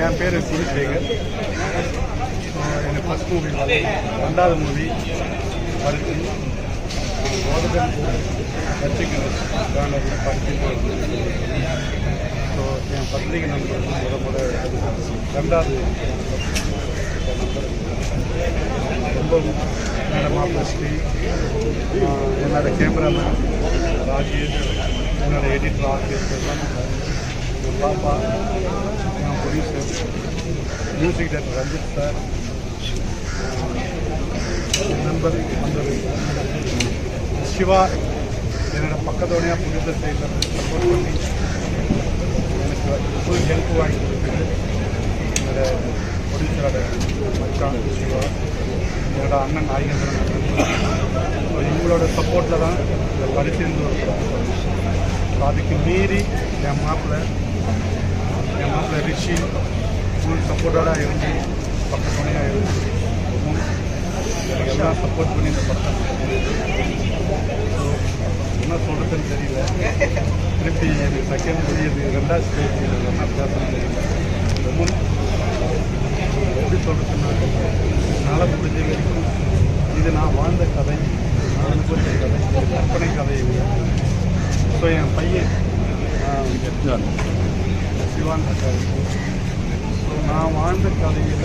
என் பேர் குருசேகர் எனக்கு first movie ரெண்டாவது மூவி பருத்தி ஓதகன் பருத்தி. ஸோ என் பத்திரிகை நண்பர் முத முத ரெண்டாவது ரொம்ப மேடம் மாப்பிள்ள என்னோட கேமராமேன் ராஜேஷ் என்னோட எடிட்டர் ஆஃபீஸ் எல்லாம் பாப்பா producer music director Ranjith sir என் நண்பர் வந்தது சிவா என்னோட பக்கத்தோடையாக புனித ஸ்டேட்டில் சப்போர்ட் பண்ணி எனக்கு ஃபுல் ஹெல்ப் வாங்கி கொடுத்துட்டு என்னோட ப்ரொடியூசரோட மச்சான் சிவா என்னோட அண்ணன் நாயகேந்திரன் இவங்களோட சப்போர்ட்டில் தான் இந்த பரிசீலிந்து ஒரு படம் அதுக்கு மீறி என் மாப்பிள்ளை என் மாப்பிள்ளை ரிஷி ஃபுல் சப்போர்ட்டடாக இருந்து பக்கம் துணையாக இருந்து எல்லாம் சப்போர்ட் பண்ணி இந்த படத்தை என்ன சொல்கிறதுன்னு தெரியல திருப்பி எனக்கு செகண்ட் முடியுது ரெண்டாவது ஸ்டேஜ் என்ன பேசணும்னு தெரியல ரொம்ப எப்படி சொல்கிறதுன்னா என்னால் முடிஞ்ச வரைக்கும் இது நான் வாழ்ந்த கதை நான் அனுபவித்த கதை கற்பனை கதை இல்லை ஸோ என் பையன் ஆஹ், சிவான் இருக்காரு ஸோ நான் வாழ்ந்த கதையில்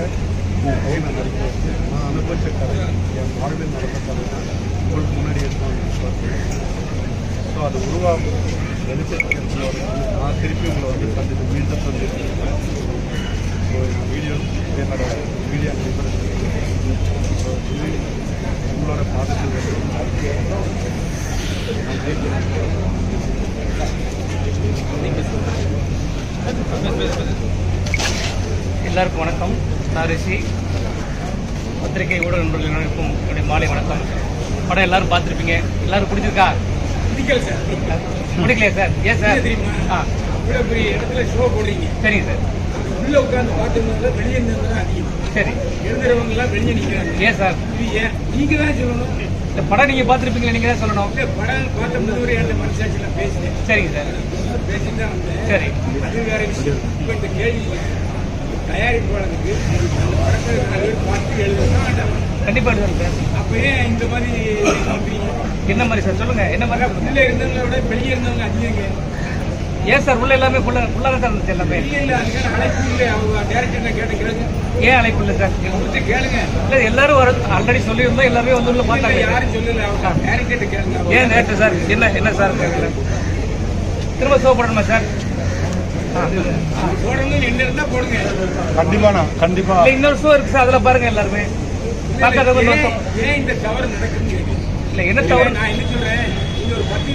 என் பையனை நடிக்க வச்சு நான் அனுபவித்த கதை என் வாழ்வில் நடந்த கதை உங்களுக்கு முன்னாடி எடுத்து ஸோ அது உருவாகும் வெளிச்சத்துக்கு வந்து நான் திருப்பி உங்களை வந்து சந்தித்து மீண்டும் சந்திக்கிறேன் ஸோ என் வீடியோ என்னோட மீடியா ஸோ இது உங்களோட பாதத்தில் எல்லாருக்கும் வணக்கம். நான் ரிஷி. பத்திரிகை ஊடக நண்பர்கள் அனைவருக்கும் என்னுடைய மாலை வணக்கம். படம் எல்லாரும் பார்த்துருப்பீங்க. எல்லாரும் பிடிச்சிருக்கா? பிடிக்கல சார். பிடிக்கலையா சார்? ஏன் சார்? தெரியுமா? ஆ. இவ்வளோ பெரிய இடத்துல ஷோ போடுறீங்க. சரிங்க சார். உள்ள உட்காந்து பார்த்தவங்க வெளியே அதிகம். சரி. எழுதுறவங்க எல்லாம் வெளியே நிற்கிறாங்க ஏன் சார்? இது ஏன்? நீங்க தான் சொல்லணும். இந்த படம் நீங்கள் பார்த்துருப்பீங்களா? நீங்கள் தான் சொல்லணும். இல்ல படம் பார்த்த முதல்வர் என்கிட்ட மனசாட்சியில பேசினேன் சரிங்க சார். பேசிட்டு தான் வந்தேன் சரி. அது வேற விஷயம். இப்போ இந்த கேள்வி தயாரிப்பாளருக்கு அந்த படத்தை பார்த்து எழுதணும் வேண்டாம் கண்டிப்பாக எடுத்துங்க சார். அப்ப ஏன் இந்த மாதிரி என்ன மாதிரி சார்? சொல்லுங்கள் என்ன மாதிரி சொல்லுங்க. உள்ள இருந்தவங்கள விட வெளியே இருந்தவங்க அதிகங்க. ஏன் சார் உள்ள எல்லாமே ஃபுல்லாக ஃபுல்லாக சார் இருந்துச்சு எல்லாமே? வெளியே இல்லை அதுக்கான அழைப்பு இல்லை அவங்க டேரக்டர் கேட்ட கேளுங்க ஏன் அழைப்பு இல்லை சார்? உங்கள்கிட்ட கேளுங்க. இல்லை எல்லாரும் வர ஆல்ரெடி சொல்லியிருந்தோம் எல்லாருமே வந்து உள்ள இல்ல, பார்த்தாங்க. யாரும் சொல்லல. அவங்க டேரக்டர் கேளுங்க. ஏன் நேற்று சார்? என்ன என்ன சார் கேட்கல? திரும்ப ஷோ போடணுமா சார் கண்டிப்பாண்ணா கண்டிப்பாக இல்ல இன்னொரு ஷோ இருக்கு சார் அதுல பாருங்க எல்லாருமே. ஏன் இந்த தவறு கேக்குறேன். இல்ல என்ன தவறு? நான் என்ன சொல்றேன்? நீங்க ஒரு பத்து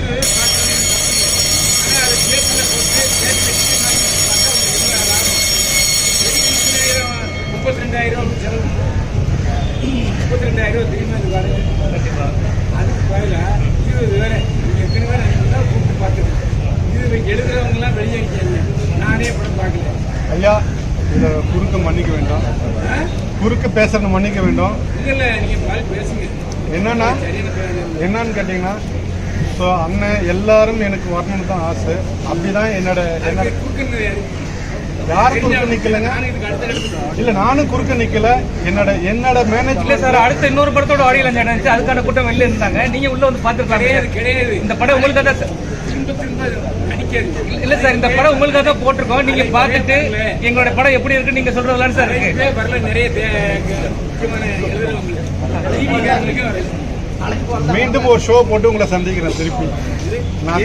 முப்பத்தி ரெண்டாயிரம் செலவு முப்பத்தி ரெண்டாயிரம் கண்டிப்பா. அதுக்கு பதிலா இருபது பேரை நீங்க எத்தனை பேர் அனுப்பினா கூப்பிட்டு பார்த்துட்டு எல்லாம் வெளியே நானே படம் பார்க்கல. ஐயா இதை குறுக்க மன்னிக்க வேண்டாம்? குறுக்க பேசுறது மன்னிக்க வேண்டும். இல்ல இல்ல நீங்க பால் பேசுங்க. என்னன்னா என்னன்னு கேட்டிங்கன்னா ஸோ அண்ணன் எல்லாரும் எனக்கு வரணும்னு தான் ஆசை. அப்படிதான் என்னோட என்ன அதுக்கு குறுக்குன்னு யாரு? யார் குறுக்க நிக்கலைங்க. இல்ல நானும் குறுக்க நிக்கல. என்னோட என்னோட இல்ல மேனேஜ்மெண்ட் சார் அடுத்த இன்னொரு படத்தோட ஆடியோ லஞ்ச் அதுக்கான கூட்டம் வெளில இருந்தாங்க. நீங்க உள்ள வந்து பாத்துருக்காங்க இந்த படம் உங்களுக்கு தான் சார் இல்ல சார் இந்த படம் உங்களுக்கு தான் போட்டிருக்கோம். நீங்க பார்த்துட்டு எங்களோட படம் எப்படி இருக்கு நீங்க சொல்றதுலாம் சார் இருக்கு. நிறைய வரல மீண்டும் ஒரு ஷோ போட்டு உங்களை சந்திக்கிறேன் திருப்பி. நான்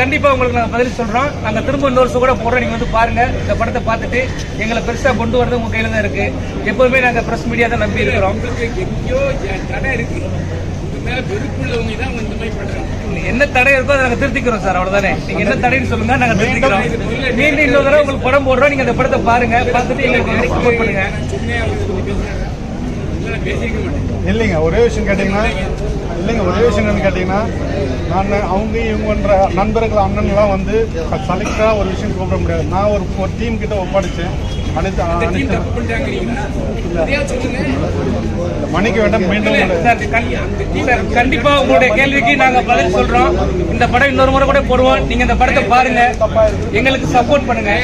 கண்டிப்பா உங்களுக்கு நாங்க பதில் சொல்றோம். நாங்க திரும்ப இன்னொரு கூட போடுறோம். நீங்க வந்து பாருங்க. இந்த படத்தை பார்த்துட்டு எங்களை பெருசா கொண்டு வரது உங்க கையில தான் இருக்கு. எப்பவுமே நாங்க பிரஸ் மீடியா தான் நம்பி இருக்கிறோம். மேல வெறுப்புள்ளவங்க தான் இந்த மாதிரி பண்றாங்க. என்ன தடை இருக்கோ அதை நாங்க திருத்திக்கிறோம் சார் அவ்வளவுதானே. நீங்க என்ன தடைன்னு சொல்லுங்க நாங்க திருத்திக்கிறோம். மீண்டும் இன்னொரு தடவை உங்களுக்கு படம் போடுறோம் நீங்க அந்த படத்தை பாருங்க. பார்த்துட்டு எங்களுக்கு சப்போர்ட் பண்ணுங்க இல்லைங்க ஒரே விஷயம் கேட்டிங்கன்னா இல்லைங்க ஒரே விஷயம் என்னன்னு கேட்டிங்கன்னா நான் அவங்க இவங்கன்ற நண்பர்கள் அண்ணன்லாம் வந்து செலக்டாக ஒரு விஷயம் கூப்பிட முடியாது. நான் ஒரு ஒரு டீம் கிட்ட ஒப்படைச்சேன். மணிக்கு வேண்டாம் மீண்டும் கண்டிப்பா உங்களுடைய கேள்விக்கு நாங்க பதில் சொல்றோம். இந்த படம் இன்னொரு முறை கூட போடுவோம். நீங்க இந்த படத்தை பாருங்க. எங்களுக்கு சப்போர்ட் பண்ணுங்க.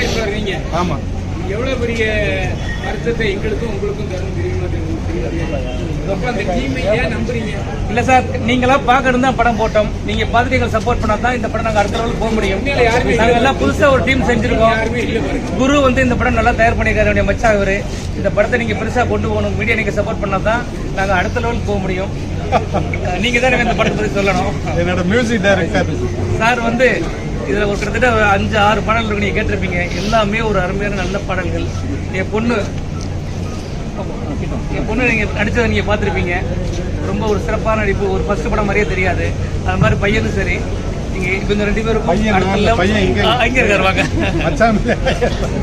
ஆமா. எவ்வளவு பெரிய வருத்தத்தை எங்களுக்கும் உங்களுக்கும் தரும் இல்ல சார் நீங்களா பாக்கறது தான் படம் போட்டோம். நீங்க பார்த்துட்டு சப்போர்ட் பண்ணா தான் இந்த படம் நாங்க அடுத்த லெவலுக்கு போக முடியும். நாங்க எல்லாம் புதுசா ஒரு டீம் செஞ்சிருக்கோம். குரு வந்து இந்த படம் நல்லா தயார் பண்ணிருக்காரு மச்சா அவரு. இந்த படத்தை நீங்க பெருசா கொண்டு போகணும். மீடியா நீங்க சப்போர்ட் பண்ணா தான் நாங்க அடுத்த லெவலுக்கு போக முடியும். நீங்க தான் இந்த படத்தை பத்தி சொல்லணும். என்னோட மியூசிக் டைரக்டர் சார் வந்து இதுல ஒரு கிட்டத்தட்ட ஒரு அஞ்சு ஆறு பாடல்கள் இருக்கு, நீங்க கேட்டிருப்பீங்க. எல்லாமே ஒரு அருமையான நல்ல பாடல்கள். என் பொண்ணு என் பொண்ணு நீங்க நடிச்சதை நீங்க பார்த்திருப்பீங்க ரொம்ப ஒரு சிறப்பான நடிப்பு ஒரு ஃபர்ஸ்ட் படம் மாதிரியே தெரியாது அது மாதிரி பையனும் சரி நீங்க இவங்க ரெண்டு பேருக்கும் பையன் அடுத்த நல்ல level- பையன் இங்க- ஆ, இங்க இருக்காரு வாங்க மச்சான்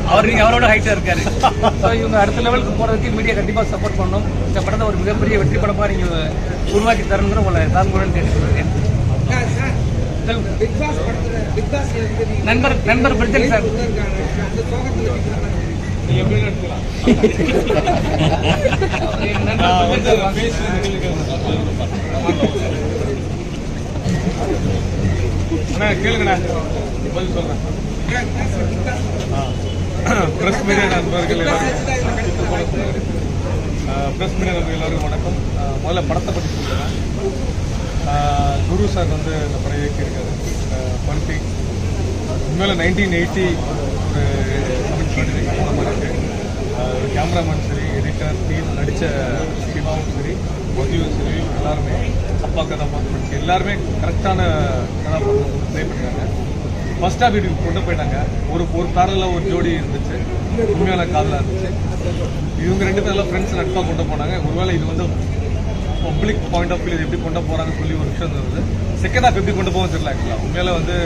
அவர் நீங்க அவரோட ஹைட்டா இருக்காரு ஸோ இவங்க அடுத்த லெவலுக்கு போறதுக்கு மீடியா கண்டிப்பா சப்போர்ட் பண்ணணும் இந்த படத்தை ஒரு மிகப்பெரிய வெற்றி படமா நீங்க உருவாக்கி தரணுங்கிற உங்களை தாங்குடன் கேட்டுக்கிறேன் சொல்லுங்க. பிக் பாஸ் படத்துல பிக் பாஸ் நண்பர் நண்பர் பிரச்சனை சார் எப்படி அண்ணா கேளுங்கண்ணா பதில் சொல்றேன் பிரஸ் மீடியா நண்பர்கள் பிரஸ் மீடியா நண்பர்கள் எல்லாருக்கும் வணக்கம் முதல்ல படத்தை பற்றி சொல்லுறேன் குரு சார் வந்து இந்த படம் இயக்கியிருக்காரு. அஹ், பருத்தி உண்மையில நைன்டீன் எயிட்டி ஒரு கமிட்மெண்ட் படமாக இருக்கு கேமராமேன் சரி எடிட்டர் டீம் நடித்த சிவாவும் சரி மதியும் சரி எல்லாருமே அப்பா கதாபாத்திரம் எல்லாருமே கரெக்டான கதாபாத்திரம் ப்ளே பண்ணிட்டாங்க. ஃபர்ஸ்ட் ஹாஃப் வீட்டுக்கு கொண்டு போயிட்டாங்க. ஒரு ஒரு பேரலில் ஒரு ஜோடி இருந்துச்சு. உண்மையான காதலாக இருந்துச்சு. இவங்க ரெண்டு பேரும் ஃப்ரெண்ட்ஸ் நட்பாக கொண்டு போனாங்க. ஒருவேளை இது வந்து பப்ளிக் பாயிண்ட் ஆஃப் வியூ எப்படி கொண்டு போகிறாங்கன்னு சொல்லி ஒரு விஷயம் இருந்தது. செகண்ட் ஹாஃப் எப்படி கொண்டு போக தெரியல ஆக்சுவலாக உண்மையில வந்து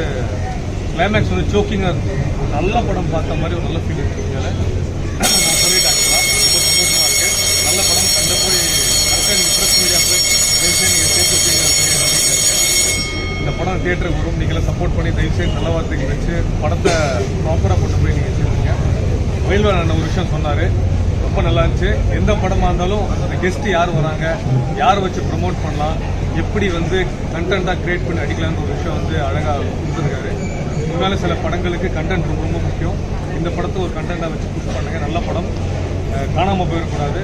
கிளைமேக்ஸ் வந்து சோக்கிங்காக இருந்துச்சு நல்ல படம் பார்த்த மாதிரி ஒரு நல்ல ஃபீல் இருக்கு உண்மையில நான் சொல்லிட்டேன் ஆக்சுவலாக ரொம்ப சந்தோஷமாக இருக்கு நல்ல படம் கண்டு போய் கரெக்டாக நீங்கள் ப்ரெஸ் மீடியா போய் தயவுசெய்து நீங்கள் சேர்த்து வச்சுங்க இந்த படம் தியேட்டருக்கு வரும். நீங்களே சப்போர்ட் பண்ணி தயவுசெய்து நல்ல வார்த்தைகள் வச்சு படத்தை ப்ராப்பராக கொண்டு போய் நீங்கள் சேர்த்துங்க வயல்வான் அண்ணன் ஒரு விஷயம் சொன்னார். ரொம்ப நல்லா இருந்துச்சு. எந்த படமாக இருந்தாலும் அந்த கெஸ்ட் யார் வராங்க யார் வச்சு ப்ரமோட் பண்ணலாம் எப்படி வந்து கண்டென்ட்டாக கிரியேட் பண்ணி அடிக்கலாம்னு ஒரு விஷயம் வந்து அழகாக கொடுத்துருக்காரு. உண்மையில சில படங்களுக்கு கண்டென்ட் ரொம்ப ரொம்ப முக்கியம். இந்த படத்தை ஒரு கண்டென்ட்டாக வச்சு புஷ் பண்ணுங்க. நல்ல படம். காணாமல் போயிடக்கூடாது.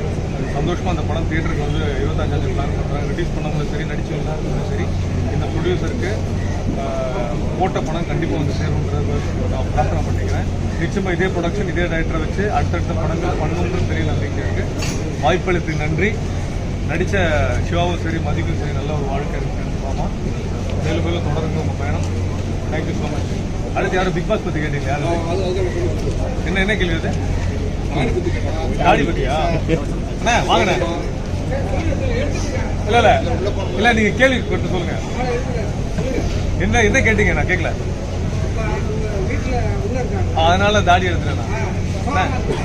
சந்தோஷமா அந்த படம் தியேட்டருக்கு வந்து இருபத்தஞ்சாந்தேதி பிளான் பண்ணுறாங்க ரிலீஸ் பண்ணவங்களும் சரி நடிச்ச எல்லாருக்கும் சரி. இந்த ப்ரொடியூசருக்கு போட்ட படம் கண்டிப்பாக வந்து சேரும்ன்றது நான் பிரார்த்தனை பண்ணிக்கிறேன் நிச்சயமா இதே ப்ரொடக்ஷன் இதே டைரக்டரை வச்சு அடுத்தடுத்த படங்கள் பண்ணணும்னு தெரிய நம்பிக்கை வாய்ப்பளித்து நன்றி. நடித்த சிவாவும் சரி மதிக்கும் சரி நல்ல ஒரு வாழ்க்கை இருக்கு கன்ஃபார்மாக மேலும் மேலும் தொடருங்க உங்கள் பயணம். தேங்க்யூ ஸோ மச் அடுத்து யாரும் பிக் பாஸ் பற்றி கேட்டீங்க யாரு? என்ன என்ன கேள்வி அது? தாடி பத்தியா? அண்ணா வாங்கண்ணே. இல்லை இல்லை. இல்லை நீங்கள் கேள்வி கொடுத்து சொல்லுங்கள் என்ன என்ன கேட்டீங்க? நான் கேட்கல அதனால தாடி எடுத்துட்டேன் நான். அண்ணா,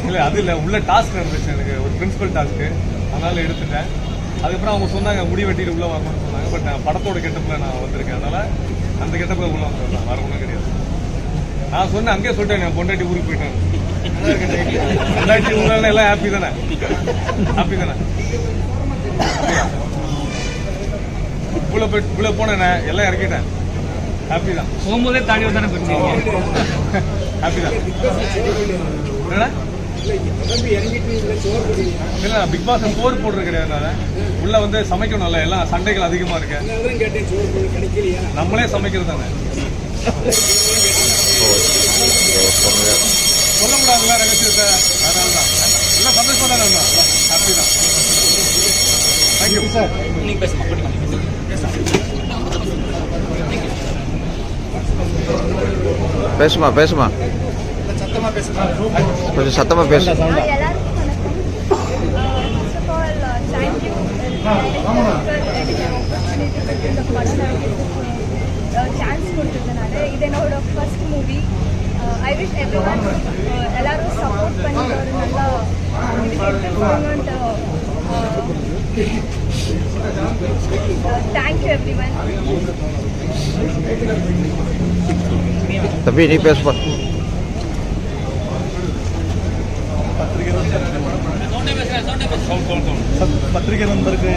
இல்ல அது இல்லை. உள்ள டாஸ்க் இருந்துச்சு எனக்கு. ஒரு பிரின்சிபல் டாஸ்க்கு அதனால எடுத்துட்டேன். அதுக்கப்புறம் அவங்க சொன்னாங்க முடி வெட்டிட்டு உள்ளே வரணும்னு சொன்னாங்க. பட் நான் படத்தோட கெட்டப்பில் நான் வந்திருக்கேன். அதனால் அந்த கெட்டப்ல உள்ளே வந்துருந்தேன் வேற ஒன்றும் கிடையாது. நான் சொன்னேன் அங்கேயே சொல்லிட்டேன் நான் பொண்டாட்டி ஊருக்கு போயிட்டேன் ரெண்டாயிரத்தி மூணு எல்லாம் ஹாப்பி தானே ஹாப்பி தானே உள்ள போய் உள்ள போனேன் எல்லாம் இறக்கிட்டேன் ஹாப்பி தான் போகும்போதே தாண்டி வந்தானே போயிருந்தீங்க ஹாப்பி தான் என்னடா இல்லை பிக் பாஸ் போர் போடுறது கிடையாது. உள்ள வந்து சமைக்கணும்ல எல்லாம் சண்டைகள் அதிகமா இருக்கு நம்மளே சமைக்கிறது தானே சொல்ல முடியாதுல்ல ரகசியத்தை அதனால தான் எல்லாம் சந்தோஷமா தானே இருந்தோம் ஹாப்பி தான் தேங்க்யூ சார் நீங்க பேசுமா பேசுமா? பேசுமா கொஞ்சம் சத்தமா பேசு. எல்லாருக்கும் வணக்கம். ஃபர்ஸ்ட் ஆஃப் ஆல் தேங்க்யூ இந்த ஐ விஷ் எவ்ரி ஒன் எல்லாரும் சப்போர்ட் பண்ணி ஒரு நல்லா தேங்க்யூ எவ்ரி ஒன் தம்பி நீ பேசுப்பா பத்திரிகை நண்பருக்கு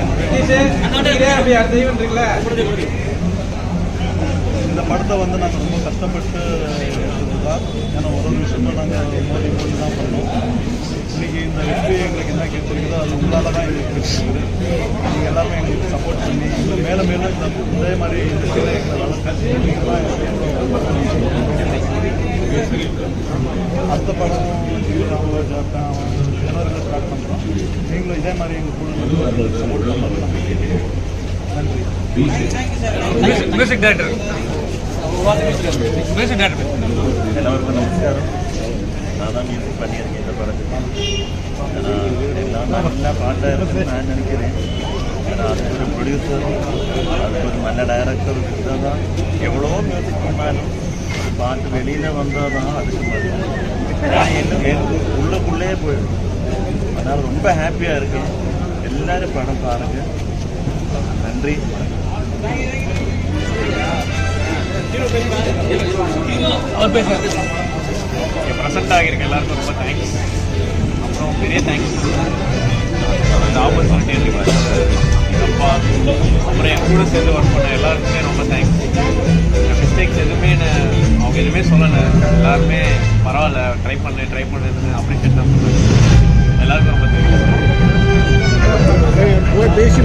இந்த படத்தை வந்து நாங்கள் ரொம்ப கஷ்டப்பட்டு ஏன்னா ஒரு ஒரு விஷயமும் நாங்கள் மோதி மோதி தான் பண்ணோம். இன்னைக்கு இந்த வெற்றி எங்களுக்கு என்ன கிடைச்சிருக்குதோ அது உங்களால் தான் எங்களுக்கு கிடைச்சிருக்குது நீங்கள் எல்லாமே எங்களுக்கு சப்போர்ட் பண்ணி இன்னும் மேலே மேலே இந்த இதே மாதிரி இண்டஸ்ட்ரியில் எங்களை வளர்க்க நீங்களாம் அடுத்த படம் ஜனவரியில் ஸ்டார்ட் பண்ணுறோம் நீங்களும் இதே மாதிரி எங்கள் கூட சப்போர்ட் பண்ணுறது நம்பிக்கை நன்றி. மியூசிக் டைரக்டர் மியூசிக் டைரக்டர் எல்லாருக்கும் நமஸ்காரம் நான் தான் மியூசிக் பண்ணியிருக்கேன் இந்த படத்துக்கு ஏன்னா எல்லாம் நல்ல பாட்டாக இருக்குன்னு நான் நினைக்கிறேன் ஏன்னா அதுக்கு ஒரு ப்ரொடியூசர் அதுக்கு ஒரு நல்ல டைரக்டர் இருந்தால் தான் எவ்வளோ மியூசிக் பண்ணாலும் ஒரு பாட்டு வெளியில் வந்தால் தான் அதுக்கு மதிப்பு. ஏன்னா என்ன எனக்கு உள்ளுக்குள்ளேயே போயிடும் அதனால் ரொம்ப ஹாப்பியாக இருக்கேன் எல்லாரும் படம் பாருங்கள் நன்றி அவர் பேசுகிறார் இங்கே ப்ரெசென்ட் ஆகியிருக்க எல்லாருக்கும் ரொம்ப தேங்க்ஸ் அப்புறம் பெரிய தேங்க்ஸ் அந்த ஆப்பர்ச்சுனிட்டி அப்பா அப்புறம் என் கூட சேர்ந்து ஒர்க் பண்ண எல்லாருக்குமே ரொம்ப தேங்க்ஸ் மிஸ்டேக்ஸ் எதுவுமே நான் அவங்க எதுவுமே சொல்லலை. எல்லாருமே பரவாயில்ல ட்ரை பண்ணு ட்ரை பண்ணுன்னு அப்ரிஷியேட் தான் பண்ணாங்க எல்லாருக்கும் ரொம்ப தேங்க்ஸ் பேசி